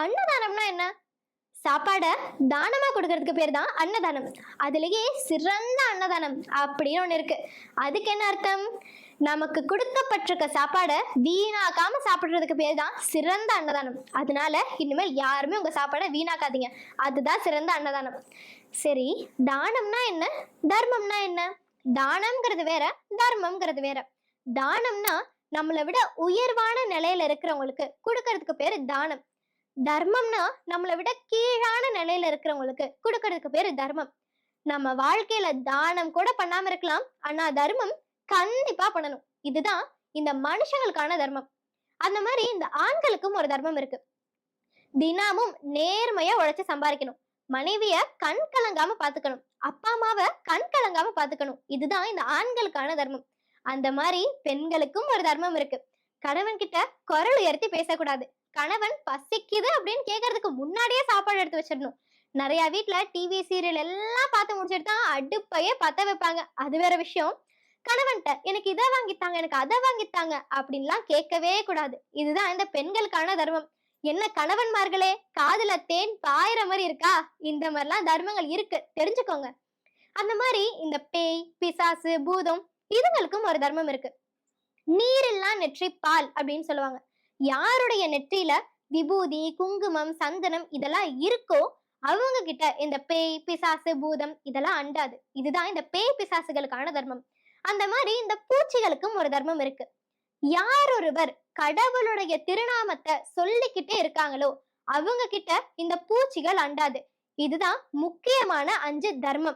அன்னதானம்னா என்ன? சாப்பாடை தானமா கொடுக்கறதுக்கு பேர் தான் அன்னதானம். அதுலேயே சிறந்த அன்னதானம் அப்படின்னு ஒன்று இருக்கு. அதுக்கு என்ன அர்த்தம்? நமக்கு கொடுக்கப்பட்டிருக்க சாப்பாடை வீணாக்காம சாப்பிட்றதுக்கு பேர் தான் சிறந்த அன்னதானம். அதனால இனிமேல் யாருமே உங்க சாப்பாடை வீணாக்காதீங்க. அதுதான் சிறந்த அன்னதானம். சரி தானம்னா என்ன? தர்மம்னா என்ன? தானம்ங்கிறது வேற தர்மம்ங்கிறது வேற. தானம்னா நம்மளை விட உயர்வான நிலையில இருக்கிறவங்களுக்கு கொடுக்கறதுக்கு பேர் தானம். தர்மம்னா நம்மளை விட கீழான நிலையில இருக்கிறவங்களுக்கு கொடுக்கறதுக்கு பேரு தர்மம். நம்ம வாழ்க்கையில தானம் கூட பண்ணாம இருக்கலாம். ஆனா தர்மம் கண்டிப்பா பண்ணணும். இதுதான் இந்த மனுஷங்களுக்கான தர்மம். அந்த மாதிரி இந்த ஆண்களுக்கும் ஒரு தர்மம் இருக்கு. தினமும் நேர்மையா உழைச்சு சம்பாதிக்கணும். மனைவிய கண் கலங்காம பாத்துக்கணும். அப்பா அம்மாவை கண் கலங்காம பாத்துக்கணும். இதுதான் இந்த ஆண்களுக்கான தர்மம். அந்த மாதிரி பெண்களுக்கும் ஒரு தர்மம் இருக்கு. கணவன் கிட்ட குரல் உயர்த்தி பேசக்கூடாது. கணவன் பசிக்குது அப்படின்னு கேட்கறதுக்கு முன்னாடியே சாப்பாடு எடுத்து வச்சிடணும். நிறைய வீட்டுல டிவி சீரியல் எல்லாம் பார்த்து முடிச்சுட்டு தான் அடுப்பையே பத்த வைப்பாங்க. அது வேற விஷயம். கணவன்கிட்ட எனக்கு இதை வாங்கித்தாங்க எனக்கு அதை வாங்கித்தாங்க அப்படின்லாம் கேட்கவே கூடாது. இதுதான் இந்த பெண்களுக்கான தர்மம். என்ன கணவன்மார்களே காதுல தேன் பாயிற மாதிரி இருக்கா? இந்த மாதிரிலாம் தர்மங்கள் இருக்கு. தெரிஞ்சுக்கோங்க. அந்த மாதிரி இந்த பேய் பிசாசு பூதம் இதுங்களுக்கும் ஒரு தர்மம் இருக்கு. நீரெல்லாம் நெற்றி பால் அப்படின்னு சொல்லுவாங்க. யாருடைய நெற்றியில விபூதி குங்குமம் சந்தனம் இதெல்லாம் இருக்கோ அவங்க கிட்ட இந்த பேய் பிசாசு பூதம் இதெல்லாம் அண்டாது. இதுதான் இந்த பேய் பிசாசுகளுக்கான தர்மம். அந்த மாதிரி இந்த பூச்சிகளுக்கும் ஒரு தர்மம் இருக்கு. யார் ஒருவர் கடவுளுடைய திருநாமத்தை சொல்லிக்கிட்டே இருக்காங்களோ அவங்க கிட்ட இந்த பூச்சிகள் அண்டாது. இதுதான் முக்கியமான அஞ்சு தர்மம்.